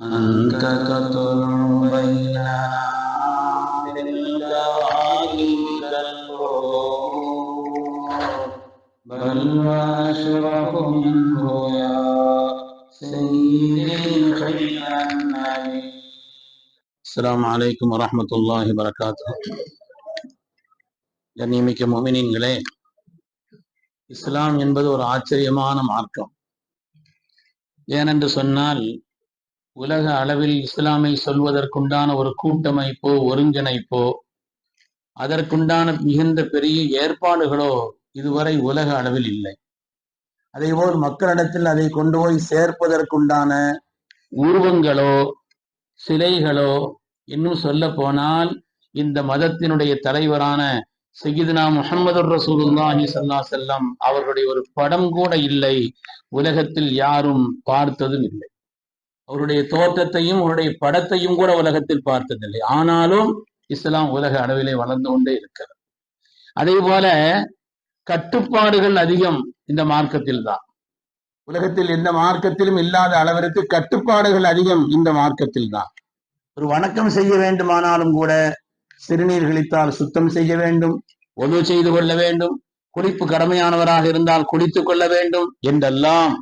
أنت تطلع بيننا بالكواكب كالنور بل وأشرف منه يا سيدي خير النبي السلام عليكم ورحمة الله وبركاته கண்ணியமிக்க மொமினின்களே இஸ்லாம் என்பது ஒரு ஆச்சரியமான மார்க்கம் ஏனென்று சொன்னால் உலக அளவில் இஸ்லாமை சொல்வதற்குண்டான ஒரு கூட்டமைப்போ ஒருங்கிணைப்போ அதற்குண்டான மிகுந்த பெரிய ஏற்பாடுகளோ இதுவரை உலக அளவில் இல்லை. அதேபோல் மக்களிடத்தில் அதை கொண்டு போய் சேர்ப்பதற்குண்டான உருவங்களோ சிலைகளோ இன்னும் சொல்ல போனால் இந்த மதத்தினுடைய தலைவரான சையீதுனா முகமது ரசூலுல்லாஹி அலைஹி வஸல்லம் அவர்களுடைய ஒரு படம் கூட இல்லை. உலகத்தில் யாரும் பார்த்ததும் இல்லை. அவருடைய தோற்றத்தையும் அவருடைய படத்தையும் கூட உலகத்தில் பார்த்ததில்லை. ஆனாலும் இஸ்லாம் உலக அளவிலே வளர்ந்து கொண்டே இருக்கிறது. அதே போல கட்டுப்பாடுகள் அதிகம் இந்த மார்க்கத்தில் தான். உலகத்தில் எந்த மார்க்கத்திலும் இல்லாத அளவிற்கு கட்டுப்பாடுகள் அதிகம் இந்த மார்க்கத்தில் தான். ஒரு வணக்கம் செய்ய வேண்டுமானாலும் கூட சிறுநீர் கழித்தால் சுத்தம் செய்ய வேண்டும். ஒது செய்து கொள்ள வேண்டும். குளிப்பு கடமையானவராக இருந்தால் குளித்துக் கொள்ள வேண்டும். என்றெல்லாம்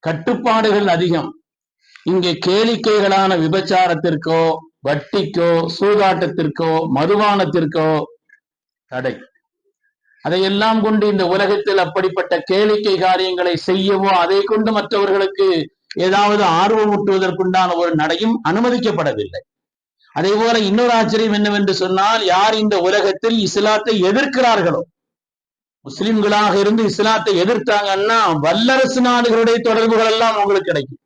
கட்டுப்பாடுகள் அதிகம். இங்கே கேளிக்கைகளான விபச்சாரத்திற்கோ வட்டிக்கோ சூதாட்டத்திற்கோ மதுபானத்திற்கோ தடை. அதையெல்லாம் கொண்டு இந்த உலகத்தில் அப்படிப்பட்ட கேளிக்கை காரியங்களை செய்யவோ அதை கொண்டு மற்றவர்களுக்கு ஏதாவது ஆர்வம் ஊட்டுவதற்குண்டான ஒரு நடையும் அனுமதிக்கப்படவில்லை. அதே போல இன்னொரு ஆச்சரியம் என்னவென்று சொன்னால் யார் இந்த உலகத்தில் இஸ்லாத்தை எதிர்க்கிறார்களோ? முஸ்லிம்களாக இருந்து இஸ்லாத்தை எதிர்த்தாங்கன்னா வல்லரசு நாடுகளுடைய தொடர்புகள் எல்லாம் உங்களுக்கு கிடைக்கும்.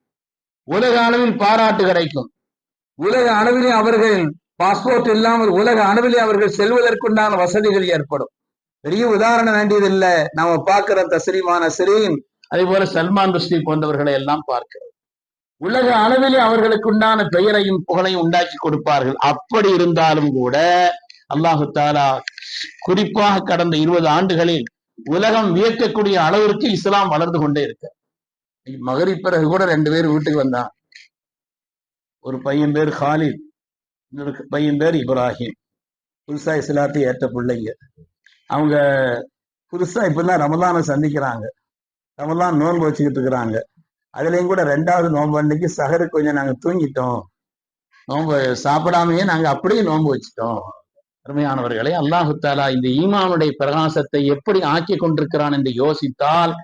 உலக அளவில் பாராட்டு கிடைக்கும். உலக அளவிலே அவர்கள் பாஸ்போர்ட் இல்லாமல் உலக அளவிலே அவர்கள் செல்வதற்குண்டான வசதிகள் ஏற்படும். பெரிய உதாரணம் வேண்டியதில்லை. நாம பார்க்கிற தஸ்ரீமான சிறீன் அதே போல சல்மான் ருஷ்டி போன்றவர்களை எல்லாம் பார்க்கிறோம். உலக அளவிலே அவர்களுக்குண்டான பெயரையும் புகழையும் உண்டாக்கி கொடுப்பார்கள். அப்படி இருந்தாலும் கூட அல்லாஹு தாலா குறிப்பாக கடந்த இருபது ஆண்டுகளில் உலகம் வியக்கக்கூடிய அளவிற்கு இஸ்லாம் வளர்ந்து கொண்டே இருக்கு. மகரி பிறகு கூட ரெண்டு பேர் வீட்டுக்கு வந்தான். ஒரு பையன் பேர் ஹாலித் இன்னொரு பையன் பேர் இப்ராஹிம். புதுசா இஸ்லாத்தை ஏற்ற பிள்ளைங்க. அவங்க புதுசா இப்பதான் ரமலானை சந்திக்கிறாங்க. ரமலான் நோன்பு வச்சுக்கிட்டு இருக்கிறாங்க. அதுலயும் கூட ரெண்டாவது நோன்பு அன்னைக்கு சகரு கொஞ்சம் நாங்க தூங்கிட்டோம். நோன்பு சாப்பிடாமையே நாங்க அப்படியே நோன்பு வச்சுட்டோம். அருமையானவர்களே அல்லாஹு தாலா இந்த ஈமானுடைய பிரகாசத்தை எப்படி ஆக்கி கொண்டிருக்கிறான் என்று யோசித்தால்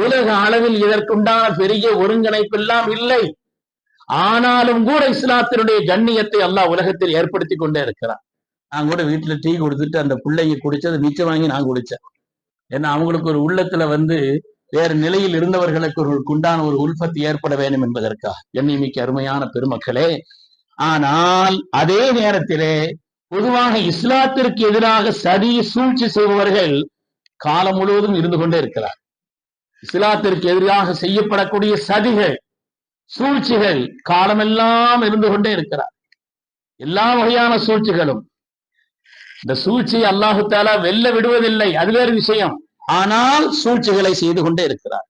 உலக அளவில் இதற்குண்டான பெரிய ஒருங்கிணைப்பு எல்லாம் இல்லை. ஆனாலும் கூட இஸ்லாத்தினுடைய கண்ணியத்தை அல்லாஹ் உலகத்தில் ஏற்படுத்தி கொண்டே இருக்கிறான். நான் கூட வீட்டுல டீ கொடுத்துட்டு அந்த பிள்ளைங்க குடிச்சது மிச்சம் வாங்கி நான் குடிச்சேன். ஏன்னா அவங்களுக்கு ஒரு உள்ளத்துல வந்து வேறு நிலையில் இருந்தவர்களுக்கு ஒரு குண்டான ஒரு உல்பத்து ஏற்பட வேண்டும் என்பதற்காக. எண்ணிமிக்க அருமையான பெருமக்களே ஆனால் அதே நேரத்திலே பொதுவாக இஸ்லாத்திற்கு எதிராக சதி சூழ்ச்சி செய்பவர்கள் காலம் முழுவதும் இருந்து கொண்டே இருக்கிறார் இஸ்லாத்திற்கு எதிராக செய்யப்படக்கூடிய சதிகள் சூழ்ச்சிகள் காலமெல்லாம் இருந்து கொண்டே இருக்கிறார். எல்லா வகையான சூழ்ச்சிகளும். இந்த சூழ்ச்சியை அல்லாஹு தாலா வெல்ல விடுவதில்லை அது வேறு விஷயம். ஆனால் சூழ்ச்சிகளை செய்து கொண்டே இருக்கிறார்.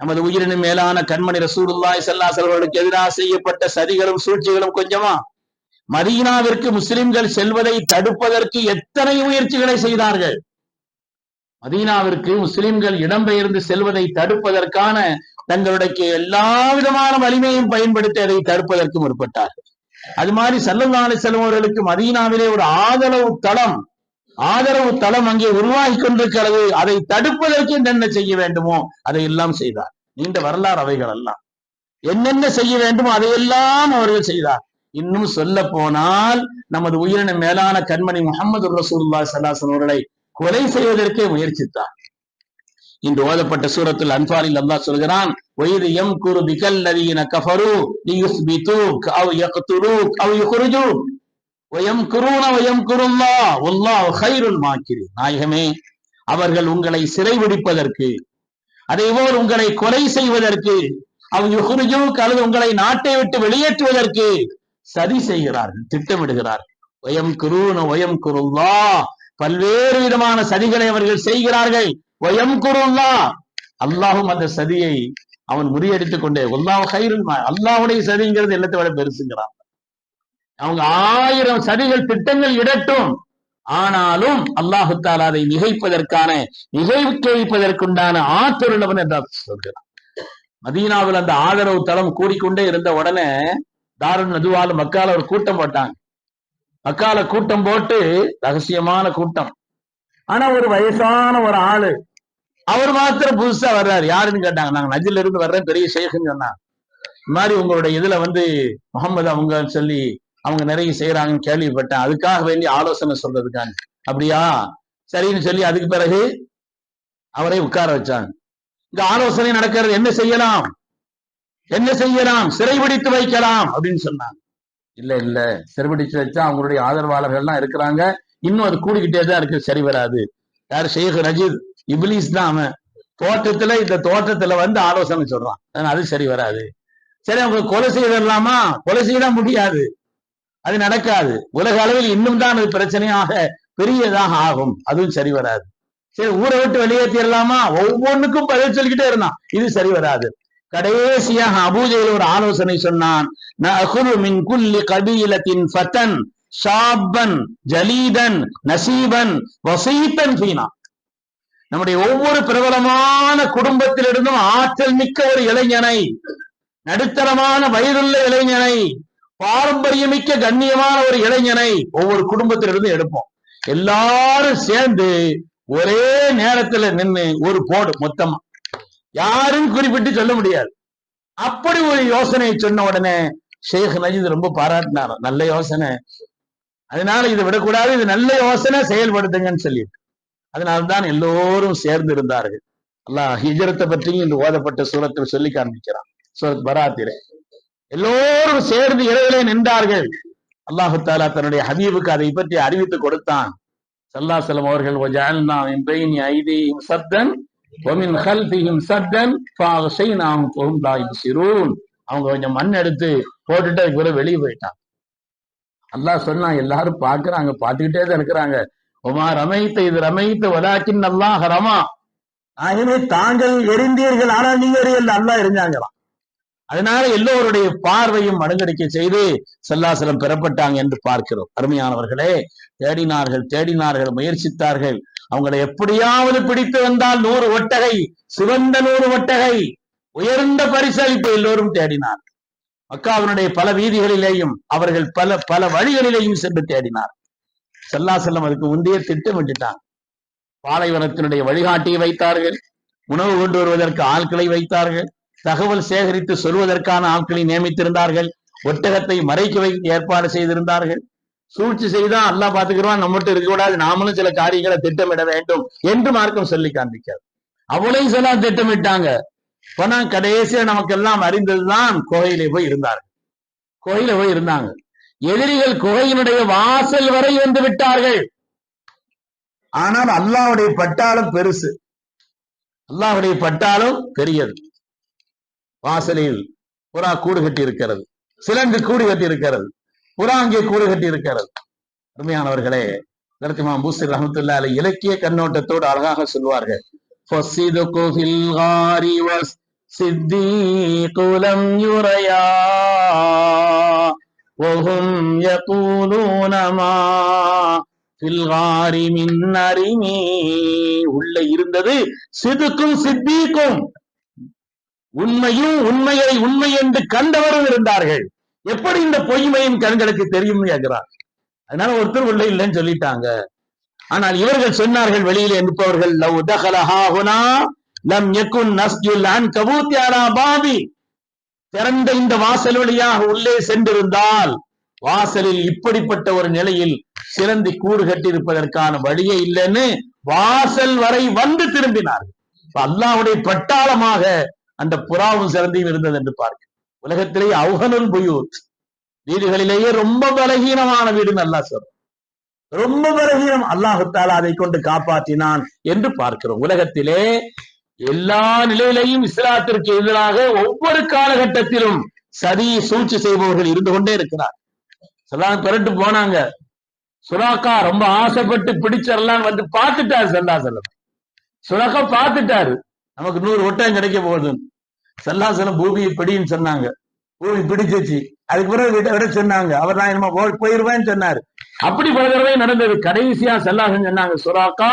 நமது உயிரினும் மேலான கண்மணி ரசூலுல்லாய் செல்வர்களுக்கு எதிராக செய்யப்பட்ட சதிகளும் சூழ்ச்சிகளும் கொஞ்சமா? மதீனாவிற்கு முஸ்லிம்கள் செல்வதை தடுப்பதற்கு எத்தனை முயற்சிகளை செய்தார்கள்? மதீனாவிற்கு முஸ்லிம்கள் இடம்பெயர்ந்து செல்வதை தடுப்பதற்கான தங்களுடைய எல்லா விதமான வலிமையும் பயன்படுத்தி அதை தடுப்பதற்கு முற்பட்டார்கள். அது மாதிரி சல்லல்லாலை செல்வர்களுக்கு மதீனாவிலே ஒரு ஆதரவு தளம் ஆதரவு தளம் அங்கே உருவாகி கொண்டிருக்கிறது. அதை தடுப்பதற்கு என்னென்ன செய்ய வேண்டுமோ அதை எல்லாம் செய்தார். நீண்ட வரலாறு அவைகள் எல்லாம் என்னென்ன செய்ய வேண்டுமோ அதையெல்லாம் அவர்கள் செய்தார். இன்னும் சொல்ல போனால் நமது உயிரின மேலான கண்மணி முகமது ரசூல்லா சல்லாசன் அவர்களை கொலை செய்வதற்கே முயற்சித்தான். இன்று ஓதப்பட்ட சூரத்தில் அன்பாரில் அல்லா சொல்கிறான் எம் குரு கஃபரு அவ் அவ் குருன குருல்லா மாக்கிரி நாயகமே அவர்கள் உங்களை சிறைபிடிப்பதற்கு அதேபோல் உங்களை கொலை செய்வதற்கு அவ் யுக்ரிஜுக் அல்லது உங்களை நாட்டை விட்டு வெளியேற்றுவதற்கு சதி செய்கிறார்கள் திட்டமிடுகிறார்கள். வயம் குருன வயம் குருல்லா பல்வேறு விதமான சதிகளை அவர்கள் செய்கிறார்கள். வயம் குருல்லா அல்லாஹும் அந்த சதியை அவன் முறியடித்துக் கொண்டே அல்லாஹ் ஹைருல் மா- சதிங்கிறது எல்லாத்தை விட பெருசுங்கிறான். அவங்க ஆயிரம் சதிகள் திட்டங்கள் இடட்டும். ஆனாலும் அல்லாஹு தாலா அதை நிகழ்ப்பதற்கான நிகழ்வுக்கு வைப்பதற்குண்டான ஆற்றலுள்ளவன் என்று சொல்கிறான். மதீனாவில் அந்த ஆதரவு தளம் கூடிக்கொண்டே இருந்த உடனே தாருன் நதுவால் மக்கால் ஒரு கூட்டம் போட்டாங்க. மக்கால கூட்டம் போட்டு ரகசியமான கூட்டம். ஆனா ஒரு வயசான ஒரு ஆளு. அவர் மாத்திரம் புதுசா வர்றாரு. யாருன்னு கேட்டாங்க. நாங்க நஜில இருந்து வர்றேன். பெரிய ஷேக்குன்னு சொன்னாங்க. இந்த மாதிரி உங்களுடைய இதுல வந்து முகமது அவங்க சொல்லி அவங்க நிறைய செய்யறாங்கன்னு கேள்விப்பட்டேன். அதுக்காக வேண்டி ஆலோசனை சொல்றதுக்காக. அப்படியா? சரின்னு சொல்லி அதுக்கு பிறகு அவரை உட்கார வச்சாங்க. இங்க ஆலோசனை நடக்கிறது என்ன செய்யலாம்? என்ன செய்யலாம்? சிறைபிடித்து வைக்கலாம் அப்படின்னு சொன்னாங்க. இல்ல இல்ல. செருபடிச்சு வச்சா அவங்களுடைய ஆதரவாளர்கள்லாம் இருக்கிறாங்க. இன்னும் அது கூடிக்கிட்டே தான் இருக்கு. சரி வராது. யார்? ஷேக் நஜீத் இப்லீஸ் தான் அவன். தோட்டத்துல இந்த தோட்டத்துல வந்து ஆலோசனை சொல்றான். அது சரி வராது. சரி அவங்க கொலை செய்திடலாமா? கொலை செய்ய முடியாது. அது நடக்காது. உலக அளவில் இன்னும் தான் அது பிரச்சனையாக பெரியதாக ஆகும். அதுவும் சரி வராது. சரி ஊரை விட்டு வெளியேற்றிடலாமா? ஒவ்வொன்றுக்கும் பதில் சொல்லிக்கிட்டே இருந்தான். இது சரி வராது. கடைசியாக அபூஜையில் ஒரு ஆலோசனை சொன்னான். மின் குல்லி கபீலத்தின் பத்தன் ஷாப்பன் ஜலீதன் நசீபன் வசீத்தன் ஃபீனா. நம்முடைய ஒவ்வொரு பிரபலமான குடும்பத்திலிருந்தும் ஆற்றல் மிக்க ஒரு இளைஞனை நடுத்தரமான வயதுள்ள இளைஞனை பாரம்பரியமிக்க கண்ணியமான ஒரு இளைஞனை ஒவ்வொரு குடும்பத்திலிருந்து எடுப்போம். எல்லாரும் சேர்ந்து ஒரே நேரத்துல நின்னு ஒரு போடு மொத்தமா. யாரும் குறிப்பிட்டு சொல்ல முடியாது. அப்படி ஒரு யோசனை சொன்ன உடனே ஷேக் நஜீத் ரொம்ப பாராட்டினார். நல்ல யோசனை. அதனால இதை விடக்கூடாது இது நல்ல யோசனை செயல்படுத்துங்கன்னு சொல்லிட்டு. அதனால்தான் எல்லோரும் சேர்ந்து இருந்தார்கள். அல்லாஹ் ஹிஜரத்தை பற்றியும் இன்று ஓதப்பட்ட சூரத்தில் சொல்லி காண்பிக்கிறான். சூரத் பராத்திரே. எல்லோரும் சேர்ந்து இரவிலே நின்றார்கள். அல்லாஹு தாலா தன்னுடைய ஹபீபுக்கு அதை பற்றி அறிவித்து கொடுத்தான். சல்லாசலம் அவர்கள் ஒமின் ஹல்பியும் சட்டன் பாகசை நாம் கொண்டாய் சிறூன் அவங்க கொஞ்சம் மண் எடுத்து போட்டுட்டு அதுக்கு வெளியே போயிட்டான். அல்லாஹ் சொன்னா எல்லாரும் பாக்குறாங்க பார்த்துக்கிட்டே தான் இருக்கிறாங்க. உமா ரமைத்த இது ரமைத்த வலாக்கின் அல்லாஹ் ரமா. ஆகவே தாங்கள் எரிந்தீர்கள் ஆனால் நீங்க எரியல அல்லாஹ் எரிஞ்சாங்களாம். அதனால எல்லோருடைய பார்வையும் மடங்கடிக்க செய்து செல்லாசலம் பெறப்பட்டாங்க என்று பார்க்கிறோம். அருமையானவர்களே தேடினார்கள் தேடினார்கள் முயற்சித்தார்கள். அவங்களை எப்படியாவது பிடித்து வந்தால் நூறு ஒட்டகை சிவந்த நூறு ஒட்டகை உயர்ந்த பரிசளிப்பு எல்லோரும் தேடினார். மக்காவினுடைய பல வீதிகளிலேயும் அவர்கள் பல பல வழிகளிலேயும் சென்று தேடினார். செல்லா செல்லம் அதுக்கு முந்தைய திட்டமிட்டுட்டாங்க பாலைவனத்தினுடைய வழிகாட்டியை வைத்தார்கள் உணவு கொண்டு வருவதற்கு ஆட்களை வைத்தார்கள் தகவல் சேகரித்து சொல்வதற்கான ஆட்களை நியமித்திருந்தார்கள் ஒட்டகத்தை மறைக்க வைக்க ஏற்பாடு செய்திருந்தார்கள். சூழ்ச்சி செய்தா அல்லா பாத்துக்கிறோம் நம்மகிட்ட இருக்கக்கூடாது. நாமளும் சில காரியங்களை திட்டமிட வேண்டும் என்று மார்க்கம் சொல்லி காண்பிக்காது அவளையும் சொல்ல திட்டமிட்டாங்க. ஆனா கடைசியா நமக்கெல்லாம் அறிந்ததுதான் கோயிலே போய் இருந்தார்கள். கோயில போய் இருந்தாங்க. எதிரிகள் குகையினுடைய வாசல் வரை வந்து விட்டார்கள். ஆனால் அல்லாவுடைய பட்டாளம் பெருசு. அல்லாவுடைய பட்டாளம் பெரியது. வாசலில் புறா கூடு கட்டி இருக்கிறது சிலங்கு கூடு கட்டி இருக்கிறது புறா அங்கே கூடு கட்டி இருக்கிறது அருமையானவர்களே கருத்துமா பூசி ரஹமத்துல்லா அலை இலக்கிய கண்ணோட்டத்தோடு அழகாக சொல்வார்கள் فَالصِّدْقُ فِي الْغَارِ وَالصِّدِّيقُ لَمْ يُرَيَا وَهُمْ يَقُولُونَ مَا فِي الْغَارِ مِنْ نَرِمِ உள்ள இருந்தது சிதுக்கும் சித்தீக்கும் உண்மையும் உண்மையை உண்மை என்று கண்டவரும் இருந்தார்கள் எப்படி இந்த பொய்மையின் கண்களுக்கு தெரியும் கேட்கிறார் அதனால ஒருத்தர் உள்ள இல்லைன்னு சொல்லிட்டாங்க. ஆனால் இவர்கள் சொன்னார்கள் வெளியில நிற்பவர்கள் லவ் தகல லம் யகுன் நஸ்ஜுல் அன் பாபி. திறந்த இந்த வாசல் வழியாக உள்ளே சென்றிருந்தால் வாசலில் இப்படிப்பட்ட ஒரு நிலையில் சிறந்தி கூடு கட்டியிருப்பதற்கான வழியே இல்லைன்னு வாசல் வரை வந்து திரும்பினார்கள். அல்லாவுடைய பட்டாளமாக அந்த புறாவும் சிறந்தியும் இருந்தது என்று பார்க்க உலகத்திலேயே அவுகனுல் புயூத் வீடுகளிலேயே ரொம்ப பலகீனமான வீடு நல்லா சொல்றோம் ரொம்ப பலகீனம். அல்லாஹு அதை கொண்டு காப்பாற்றினான் என்று பார்க்கிறோம். உலகத்திலே எல்லா நிலையிலையும் இஸ்லாத்திற்கு எதிராக ஒவ்வொரு காலகட்டத்திலும் சதி சூழ்ச்சி செய்பவர்கள் இருந்து கொண்டே இருக்கிறார். சொல்லாங்க பிறட்டு போனாங்க. சுராக்கா ரொம்ப ஆசைப்பட்டு பிடிச்சிடலாம் வந்து பார்த்துட்டாரு செல்லா செல்லம். சுராக்கா பார்த்துட்டாரு. நமக்கு நூறு ஒட்டகம் கிடைக்க போகுது செல்லாசலம் பூமியை பிடின்னு சொன்னாங்க. பூமி பிடிச்சிச்சு. அதுக்கு பிறகு விட விட சொன்னாங்க. அவர் நான் என்னமோ போயிருவேன்னு சொன்னாரு. அப்படி பல தடவை நடந்தது. கடைசியா செல்லாசன் சொன்னாங்க சுராக்கா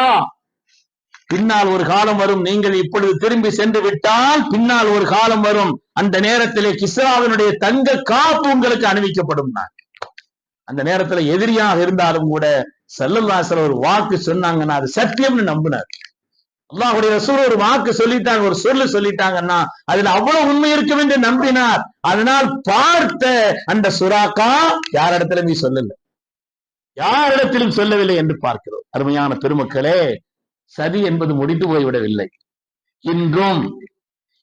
பின்னால் ஒரு காலம் வரும். நீங்கள் இப்பொழுது திரும்பி சென்று விட்டால் பின்னால் ஒரு காலம் வரும். அந்த நேரத்திலே கிஸ்ராவினுடைய தங்க காப்பு உங்களுக்கு அணிவிக்கப்படும் நான் அந்த நேரத்துல எதிரியாக இருந்தாலும் கூட செல்லல்லாசர் ஒரு வாக்கு சொன்னாங்கன்னா அது சத்தியம்னு நம்பினார். அல்லாஹுடைய ரசூல் ஒரு வாக்கு சொல்லிட்டாங்க ஒரு சொல்லு சொல்லிட்டாங்கன்னா அதுல அவ்வளவு உண்மை இருக்கும் என்று நம்பினார். அதனால் பார்த்த அந்த சுறாக்கா யாரிடத்திலும் நீ சொல்லல. யாரிடத்திலும் சொல்லவில்லை என்று பார்க்கிறோம். அருமையான பெருமக்களே சதி என்பது முடிந்து போய்விடவில்லை. இன்றும்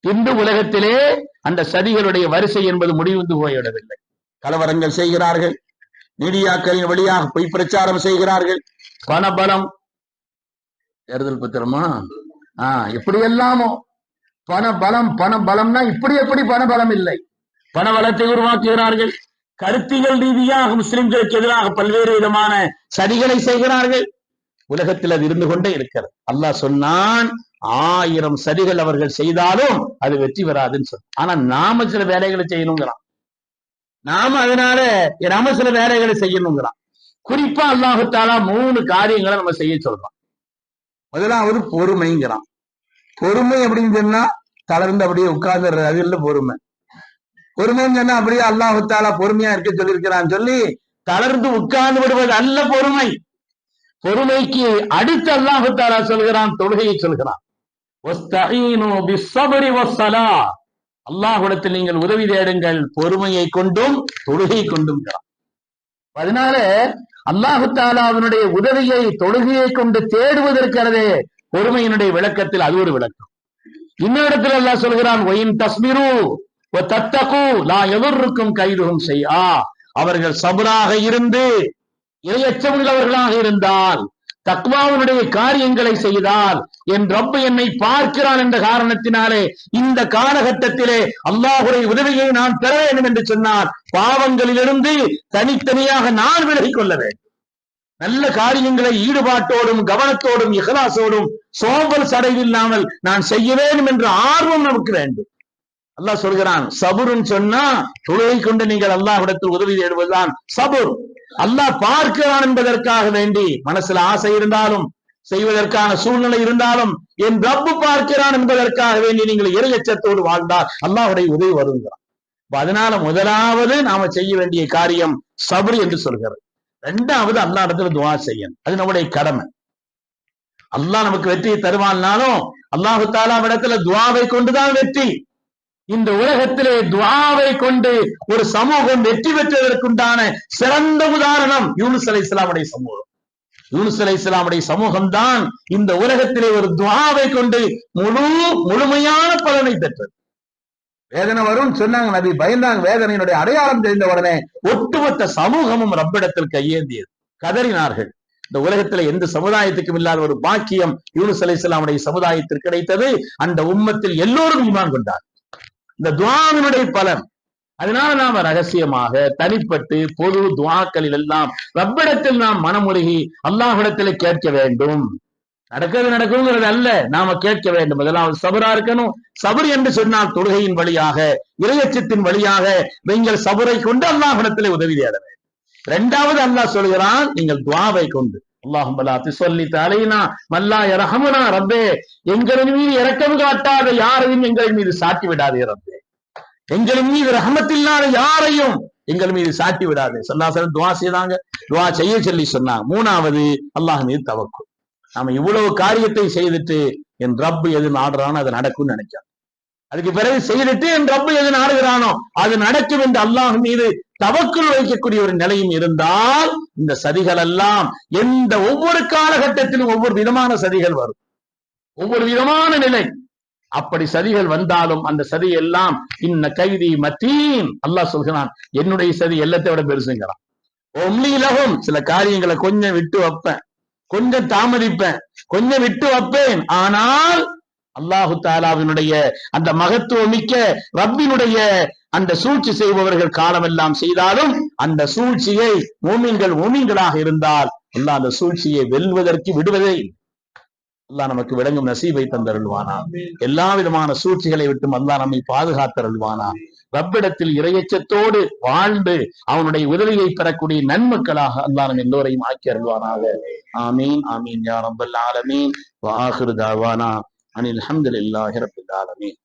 இன்று உலகத்திலே அந்த சதிகளுடைய வரிசை என்பது முடிவுந்து போய்விடவில்லை. கலவரங்கள் செய்கிறார்கள். மீடியாக்களின் வழியாக பொய் பிரச்சாரம் செய்கிறார்கள். பணபலம் தேர்தல் பத்திரமா ஆஹ் எப்படி எல்லாமோ பண பலம் பண பலம்னா இப்படி எப்படி பண பலம் இல்லை? பண பலத்தை உருவாக்குகிறார்கள். கருத்தியல் ரீதியாக முஸ்லிம்களுக்கு எதிராக பல்வேறு விதமான சதிகளை செய்கிறார்கள். உலகத்தில் அது இருந்து கொண்டே இருக்கிறது. அல்லாஹ் சொன்னான் ஆயிரம் சதிகள் அவர்கள் செய்தாலும் அது வெற்றி பெறாதுன்னு சொன்ன ஆனா நாம சில வேலைகளை செய்யணுங்கிறான். நாம அதனால நாம சில வேலைகளை செய்யணுங்கிறான். குறிப்பா அல்லாஹு தாலா மூணு காரியங்களை நம்ம செய்ய சொல்றோம் முதலாவது பொறுமைங்கிறான். பொறுமை அப்படின்னு சொன்னா தளர்ந்து அப்படியே உட்கார்ந்துடுறது அது இல்ல பொறுமை. பொறுமைன்னு சொன்னா அப்படியே அல்லாஹுத்தால பொறுமையா இருக்க சொல்லியிருக்கிறான். சொல்லி தளர்ந்து உட்கார்ந்து விடுவது அல்ல பொறுமை. பொறுமைக்கு அடுத்து அல்லாஹாலா சொல்கிறான் தொழுகையை சொல்கிறான். அல்லாஹுடத்தில் நீங்கள் உதவி தேடுங்கள். பொறுமையை கொண்டும் தொழுகை கொண்டும் அதனால அல்லாஹு அவனுடைய உதவியை தொழுகையை கொண்டு தேடுவதற்கிறதே பொறுமையினுடைய விளக்கத்தில் அது ஒரு விளக்கம். இன்னொரு இடத்துல அல்லாஹ் சொல்கிறான் ஒயின் தஸ்மிரு தத்தகு லா எவருக்கும் கைதுகும் செய்யா அவர்கள் சபராக இருந்து இரையச்சமுள்ளவர்களாக இருந்தால் தக்வாவுடைய காரியங்களை செய்தால் என் ரப்பு என்னை பார்க்கிறான் என்ற காரணத்தினாலே இந்த காலகட்டத்திலே அல்லாஹுடைய உதவியை நான் பெற வேண்டும் என்று சொன்னார் பாவங்களிலிருந்து தனித்தனியாக நான் விலகிக் கொள்ள வேண்டும். நல்ல காரியங்களை ஈடுபாட்டோடும் கவனத்தோடும் இகலாசோடும் சோம்பல் சடையில்லாமல் நான் செய்ய வேண்டும் என்ற ஆர்வம் நமக்கு வேண்டும். அல்லாஹ் சொல்கிறான் சபுருன்னு சொன்னா தொழுகை கொண்டு நீங்கள் அல்லாஹ்விடத்தில் உதவி தேடுவதுதான் சபுர். அல்லாஹ் பார்க்கிறான் என்பதற்காக வேண்டி மனசுல ஆசை இருந்தாலும் செய்வதற்கான சூழ்நிலை இருந்தாலும் என் ரப்பு பார்க்கிறான் என்பதற்காக வேண்டி நீங்கள் இறையச்சத்தோடு வாழ்ந்தால் அல்லாஹுடைய உதவி வருங்கிறான். அதனால முதலாவது நாம செய்ய வேண்டிய காரியம் சபுர் என்று சொல்கிறது. ரெண்டாவது அல்லா இடத்துல துவா செய்யணும். அது நம்முடைய கடமை. அல்லாஹ் நமக்கு வெற்றியை தருவான்னாலும் அல்லாஹு தாலா இடத்துல துவாவை கொண்டுதான் வெற்றி. இந்த உலகத்திலே துவாவை கொண்டு ஒரு சமூகம் வெற்றி பெற்றதற்குண்டான சிறந்த உதாரணம் யூனுஸ் அலை இஸ்லாமுடைய சமூகம். யூனுஸ் அலை இஸ்லாமுடைய சமூகம் தான் இந்த உலகத்திலே ஒரு துவாவை கொண்டு முழு முழுமையான பலனை பெற்றது. வேதனை வரும் சொன்னாங்க நபி பயந்தாங்க. வேதனையினுடைய அடையாளம் தெரிந்த உடனே ஒட்டுமொத்த சமூகமும் ரப்பிடத்தில் கையேந்தியது. கதறினார்கள். இந்த உலகத்துல எந்த சமுதாயத்துக்கும் இல்லாத ஒரு பாக்கியம் யூனுஸ் அலை இஸ்லாமுடைய சமுதாயத்திற்கு கிடைத்தது. அந்த உம்மத்தில் எல்லோரும் ஈமான் கொண்டார் இந்த துவாவினுடைய பலன். அதனால நாம ரகசியமாக தனிப்பட்டு பொது துவாக்களில் எல்லாம் ரப்பிடத்தில் நாம் மனமுருகி அல்லாஹிடத்தில் கேட்க வேண்டும். நடக்கிறது நடக்குங்கிறது அல்ல நாம கேட்க வேண்டும். முதலாவது சபரா இருக்கணும். சபர் என்று சொன்னால் தொழுகையின் வழியாக இறையச்சத்தின் வழியாக நீங்கள் சபரை கொண்டு அல்லாஹிடத்திலே உதவி தேட வேண்டும். இரண்டாவது அல்லாஹ் சொல்கிறான் நீங்கள் துவாவை கொண்டு அல்லாஹம்பலா சொல்லி தலைனா மல்லா இரஹமனா ரப்பே. எங்களின் மீது இறக்கம் காட்டாத யாரையும் எங்களின் மீது சாட்டி விடாதே ரப்பே. எங்களின் மீது ரஹமத்தில்லாத யாரையும் எங்கள் மீது சாட்டி விடாது. சல்லாசன் துவா செய்தாங்க. துவா செய்ய சொல்லி சொன்னாங்க மூணாவது அல்லாஹ் மீது தவக்கும் நாம இவ்வளவு காரியத்தை செய்துட்டு என் ரப்பு எது நாடுறானோ அது நடக்கும்னு நினைச்சான் அதுக்கு பிறகு செய்துட்டு என் ரப்பு எது நாடுகிறானோ அது நடக்கும் என்று அல்லாஹ் மீது தவக்குள் வைக்கக்கூடிய ஒரு நிலையும் இருந்தால் இந்த சதிகள் எல்லாம் எந்த ஒவ்வொரு காலகட்டத்திலும் ஒவ்வொரு விதமான சதிகள் வரும். ஒவ்வொரு விதமான நிலை. அப்படி சதிகள் வந்தாலும் அந்த சதி எல்லாம் இன்ன கைதி மத்தீன் அல்லாஹ் சொல்கிறான். என்னுடைய சதி எல்லாத்தை விட பெருசுங்கிறான். ஒம்லிலகும் சில காரியங்களை கொஞ்சம் விட்டு வைப்பேன். கொஞ்சம் தாமதிப்பேன். கொஞ்சம் விட்டு வைப்பேன். ஆனால் அல்லாஹு தாலாவினுடைய அந்த மகத்துவமிக்க ரப்பினுடைய அந்த சூழ்ச்சி செய்பவர்கள் காலமெல்லாம் செய்தாலும் அந்த சூழ்ச்சியை மூமின்கள் மூமின்களாக இருந்தால் அல்லாஹ் அந்த சூழ்ச்சியை வெல்வதற்கு விடுவதே. அல்லாஹ் நமக்கு விளங்கும் நசீபை தந்தருள்வானா? எல்லா விதமான சூழ்ச்சிகளை விட்டும் அல்லாஹ் நம்மை பாதுகாத்தருள்வானா? ரப்பிடத்தில் இரையச்சத்தோடு வாழ்ந்து அவனுடைய உதவியை பெறக்கூடிய நன்மக்களாக அல்லாஹ் நம் எல்லோரையும் ஆக்கி அருள்வானாக. ஆமீன் ஆமீன். யா ரப்பல் ஆலமீன். வ ஆஹிரு தாவானா. அனில் அல்ஹம்துலில்லாஹி ரப்பில் ஆலமீன்.